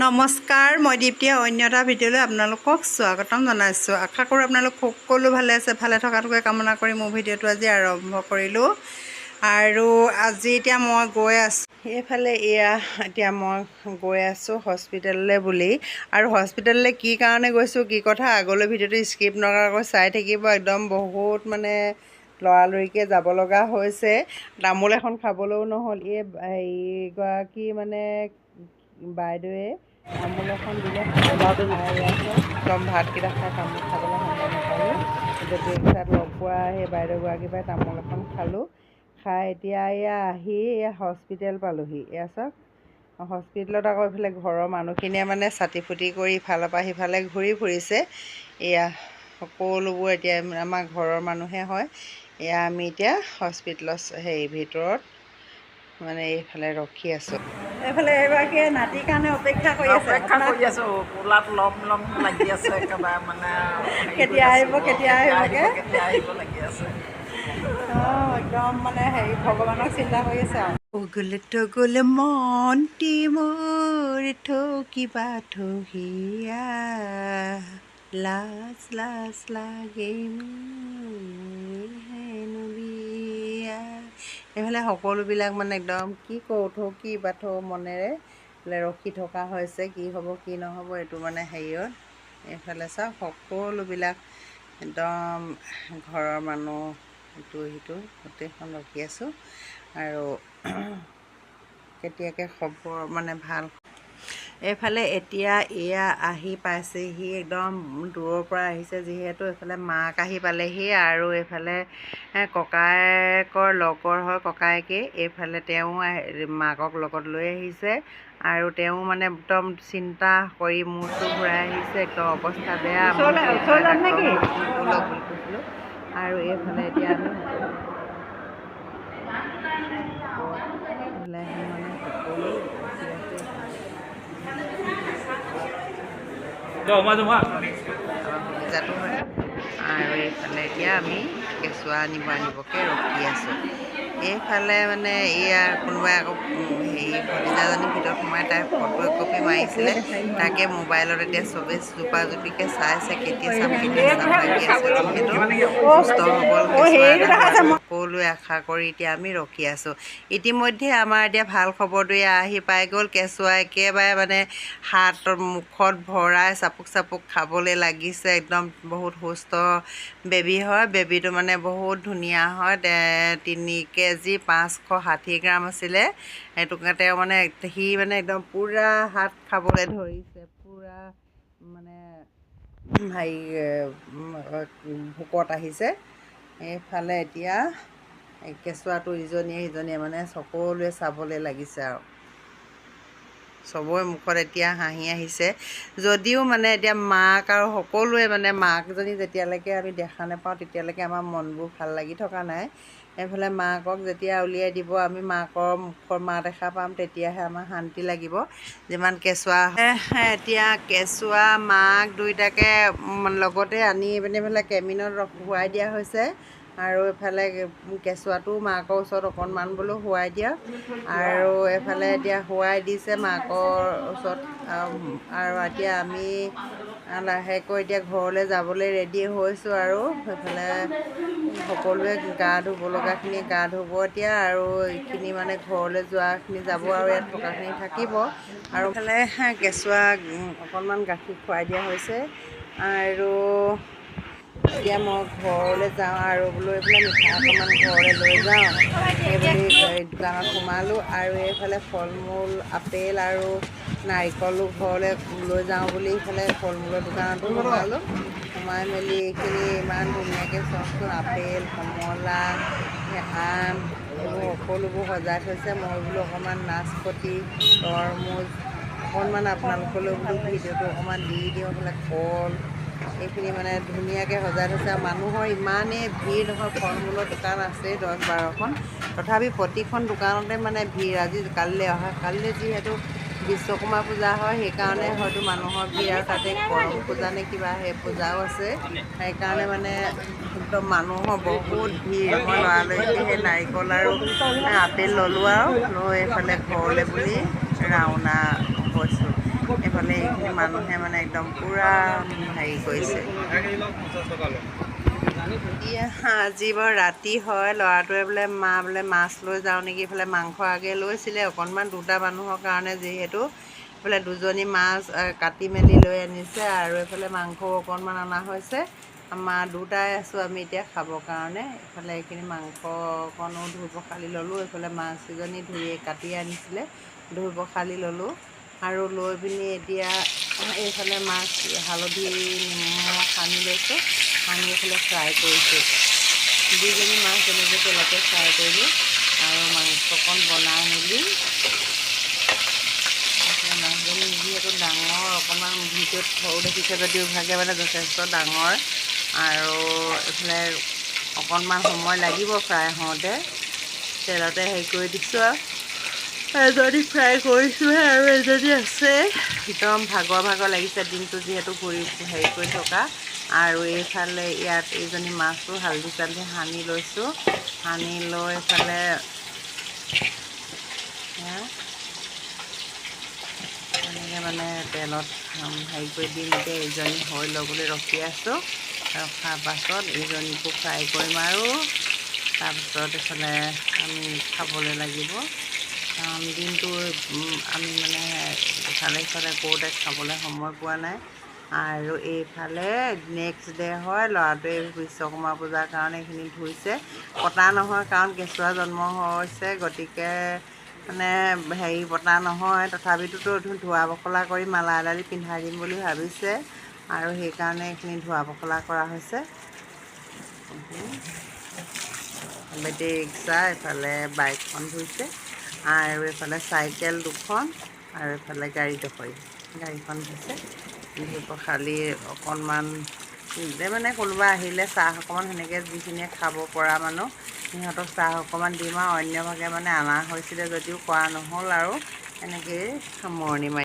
নমস্কাৰ মই দীপ্তিয়ে অন্য এটা ভিডিঅ'লৈ আপোনালোকক স্বাগতম জনাইছোঁ। আশা কৰোঁ আপোনালোক সকলো ভালে আছে ভালে থকাটোকে কামনা কৰি মোৰ ভিডিঅ'টো আজি আৰম্ভ কৰিলোঁ। আৰু আজি এতিয়া মই গৈ আছোঁ সেইফালে এয়া এতিয়া মই গৈ আছোঁ হস্পিটেললৈ বুলি। আৰু হস্পিটেললৈ কি কাৰণে গৈছোঁ কি কথা আগলৈ ভিডিঅ'টো স্কিপ নকৰাকৈ চাই থাকিব একদম বহুত মানে লৰালৰিকৈ যাব লগা হৈছে। তামোল এখন খাবলৈও নহ'ল এই হেৰিগৰাকী মানে বাইদেৱে তামোল এখন দিলে একদম ভাতকেইটা খাই তামোল খাবলৈ সময় নাপালোঁ। এতিয়া ব্ৰেকফাষ্ট লগ পোৱা সেই বাইদেউগৰাকীৰ পৰাই তামোল এখন খালোঁ। খাই এতিয়া এয়া আহি এয়া হস্পিটেল পালোহি। এয়া চাওক হস্পিটেলত আকৌ এইফালে ঘৰৰ মানুহখিনিয়ে মানে চাতি ফুটি কৰি ইফালৰ পৰা সিফালে ঘূৰি ফুৰিছে। এয়া সকলোবোৰ এতিয়া আমাৰ ঘৰৰ মানুহে হয়। এয়া আমি এতিয়া হস্পিটেলৰ হেৰি ভিতৰত মানে এইফালে ৰখি আছোঁ। এইফালে এগৰাকীয়ে নাতিৰ কাৰণে অপেক্ষা কৰি আছে। অপেক্ষা কৰি আছো কোলাত লম লম লাগি আছে একেবাৰে মানে কেতিয়া আহিব। কেতিয়া আহিবগে? কেতিয়া আহিব লাগি আছে। অঁ একদম মানে হেৰি ভগৱানক চিন্তা কৰি আছে আৰু। তগলে তগলে মনটি মোৰ থকিবা থহিয়া লাজ লাজ লাগে মোৰ হেনো বিয়া এইফালে সকলোবিলাক মানে একদম কি থৌ কি বাথৌ মনেৰে বোলে ৰখি থকা হৈছে কি হ'ব কি নহ'ব এইটো মানে হেৰিয়ত এইফালে চাওক সকলোবিলাক একদম ঘৰৰ মানুহ ইটো সিটো গোটেইখন ৰখি আছোঁ। আৰু কেতিয়াকৈ খবৰ মানে ভাল এইফালে এতিয়া এয়া আহি পাইছেহি একদম দূৰৰ পৰা আহিছে যিহেতু এইফালে মাক আহি পালেহি আৰু এইফালে ককায়েকৰ লগৰ হয় ককায়েকেই এইফালে তেওঁ মাকক লগত লৈ আহিছে আৰু তেওঁ মানে একদম চিন্তা কৰি মূৰটো ঘূৰাই আহিছে একদম অৱস্থা বেয়া আৰু এইফালে এতিয়া আমি এইফালে আহি মানে সকলো ৰখি হয় আৰু এইফালে এতিয়া আমি কেঁচুৱা আনিব আনিবকৈ ৰখি আছোঁ এইফালে মানে এয়া কোনোবাই আকৌ হেৰি ভতিজাজনীৰ ভিতৰত সোমাই তাই ফটো একপি মাৰিছিলে তাকে মোবাইলত এতিয়া চবেই জোপা জুপিকৈ চাইছে কেতিয়া চাম কেতিয়া চাম লাগি আছে যিহেতু সুস্থ সবল কেঁচুৱা এটা হোৱাটো সকলোৱে আশা কৰি এতিয়া আমি ৰখি আছোঁ। ইতিমধ্যে আমাৰ এতিয়া ভাল খবৰটোৱে আহি পাই গ'ল কেঁচুৱা একেবাৰে মানে হাত মুখত ভৰাই চাপুক চাপুক খাবলৈ লাগিছে একদম বহুত সুস্থ বেবী হয়। বেবীটো মানে বহুত ধুনীয়া হয় তিনি কেজি পাঁচশ ষাঠি গ্ৰাম আছিলে। সেইটো তেওঁ মানে সি মানে একদম পূৰা হাত খাবলৈ ধৰিছে পূৰা মানে হেৰি ভোকত আহিছে। এইফালে এতিয়া কেঁচুৱাটো ইজনীয়ে সিজনীয়ে মানে সকলোৱে চাবলৈ লাগিছে আৰু। চবৰে মুখত এতিয়া হাঁহি আহিছে। যদিও মানে এতিয়া মাক আৰু সকলোৱে মানে মাকজনী যেতিয়ালৈকে আমি দেখা নাপাওঁ তেতিয়ালৈকে আমাৰ মনবোৰ ভাল লাগি থকা নাই। এইফালে মাকক যেতিয়া উলিয়াই দিব আমি মাকৰ মুখৰ মাত এষাৰ পাম তেতিয়াহে আমাৰ শান্তি লাগিব। যিমান কেঁচুৱা এতিয়া কেঁচুৱা মাক দুইটাকে লগতে আনি পিনে এইফালে কেবিনত শুৱাই দিয়া হৈছে। আৰু এইফালে কেঁচুৱাটো মাকৰ ওচৰত অকণমান বোলো শুৱাই দিয়ক। আৰু এইফালে এতিয়া শুৱাই দিছে মাকৰ ওচৰত। আৰু- এতিয়া আমি লাহেকৈ এতিয়া ঘৰলৈ যাবলৈ ৰেডি হৈছোঁ আৰু। সেইফালে সকলোৱে গা ধুব লগাখিনি গা ধুব এতিয়া আৰু এইখিনি মানে ঘৰলৈ যোৱাখিনি যাব আৰু ইয়াত থকাখিনি থাকিব। আৰু এইফালে কেঁচুৱাক উম, অকণমান গাখীৰ খুৱাই দিয়া হৈছে। আৰু এতিয়া মই ঘৰলৈ যাওঁ আৰু বোলো এইফালে মিঠা অকণমান ঘৰলৈ লৈ যাওঁ। সেইবুলি দোকানত সোমালোঁ আৰু এইফালে ফল মূল আপেল আৰু নাৰিকলো ঘৰলৈ লৈ যাওঁ বুলি এইফালে ফল মূলৰ দোকানতো সোমালোঁ। সোমাই মেলি এইখিনি ইমান ধুনীয়াকৈ চাওকচোন আপেল কমলা আম এইবোৰ সকলোবোৰ সজাই থৈছে। মই বোলো অকণমান নাচপতি তৰমুজ অকণমান আপোনালোকলৈ বোলো ভিডিঅ'টো অকণমান দি দিওঁ এইফালে কল এইখিনি মানে ধুনীয়াকৈ সজাই থৈছে মানুহৰ ইমানেই ভিৰ নহয় ফল মূলৰ দোকান আছেই দহ বাৰখন। তথাপি প্ৰতিখন দোকানতে মানে ভিৰ আজি কালিলৈ অহা কালিলৈ যিহেতু বিশ্বকৰ্মা পূজা হয় সেইকাৰণে হয়তো মানুহৰ ভিৰ আৰু তাতে কৰম পূজা নে কিবা সেই পূজাও আছে। সেইকাৰণে মানে একদম মানুহৰ বহুত ভিৰ মই লৰালৰিকৈ সেই নাৰিকল আৰু আপেল ল'লোঁ আৰু লৈ এইফালে ঘৰলৈ বুলি ৰাওনা হৈছোঁ। মানুহে মানে একদম পূৰা হেৰি কৰিছে। আজি বাৰু ৰাতি হয় ল'ৰাটোৱে বোলে মা বোলে মাছ লৈ যাওঁ নেকি এইফালে মাংস আগে লৈছিলে অকণমান দুটা মানুহৰ কাৰণে যিহেতু। এইফালে দুজনী মাছ কাটি মেলি লৈ আনিছে আৰু এইফালে মাংসও অকণমান অনা হৈছে। আমাৰ দুটাই আছোঁ আমি এতিয়া খাবৰ কাৰণে। এইফালে এইখিনি মাংস অকণো ধুই পখালি ল'লোঁ এইফালে মাছ কেইজনী ধুই কাটি আনিছিলে ধুই পখালি ল'লোঁ। আৰু লৈ পিনি এতিয়া এইফালে মাছ হালধি নিমখ সানি লৈছোঁ সানি এইফালে ফ্ৰাই কৰিছোঁ। দুইজনী মাছ যেনেকৈ তেলতে ফ্ৰাই কৰিলোঁ আৰু মাংসকণ বনাই মেলি মাছজনী যিহেতু ডাঙৰ অকণমান ভিডিঅ'ত সৰু দেখিছে যদিও ভাগে মানে যথেষ্ট ডাঙৰ আৰু এইফালে অকণমান সময় লাগিব ফ্ৰাই হওঁতে তেলতে হেৰি কৰি দিছোঁ আৰু। এজনী ফ্ৰাই কৰিছোঁহে আৰু এজনী আছে। একদম ভাগৰ ভাগৰ লাগিছে দিনটো যিহেতু ঘূৰি, হেৰি কৰি থকা। আৰু এইফালে ইয়াত এইজনী মাছো হালধি চালধি সানি লৈছোঁ। সানি লৈ এইফালে এনেকৈ মানে তেলত হেৰি কৰি দিম এতিয়া এইজনী হৈ লওক বুলি ৰখি আছোঁ। ৰখাৰ পাছত এইজনীকো ফ্ৰাই কৰিম আৰু। তাৰপিছত এইফালে আমি খাবলৈ লাগিব। কাৰণ দিনটো আমি মানে ইফালে সিফালে কৰোঁতে খাবলৈ সময় পোৱা নাই। আৰু এইফালে নেক্সট ডে হয় ল'ৰাটোৱে বিশ্বকৰ্মা পূজাৰ কাৰণে এইখিনি ধুইছে। কটা নহয় কাৰণ কেঁচুৱা জন্ম হৈছে গতিকে মানে হেৰি পতা নহয়। তথাপিতোতো ধোৱা পখলা কৰি মালা এডালি পিন্ধাই দিম বুলি ভাবিছে। আৰু সেইকাৰণে এইখিনি ধোৱা পখলা কৰা হৈছে। বেটেৰী ৰিক্সা এইফালে বাইকখন ধুইছে। আৰু এইফালে চাইকেল দুখন আৰু এইফালে গাড়ী গাড়ীখন ধুই পখালি অকণমান মানে কোনোবা আহিলে চাহ অকণমান সেনেকৈ যিখিনিয়ে খাব পৰা মানুহ সিহঁতক চাহ অকণমান দিম আৰু অন্যভাগে মানে অনা হৈছিলে যদিও কৰা নহ'ল আৰু এনেকৈয়ে সামৰণি মাৰি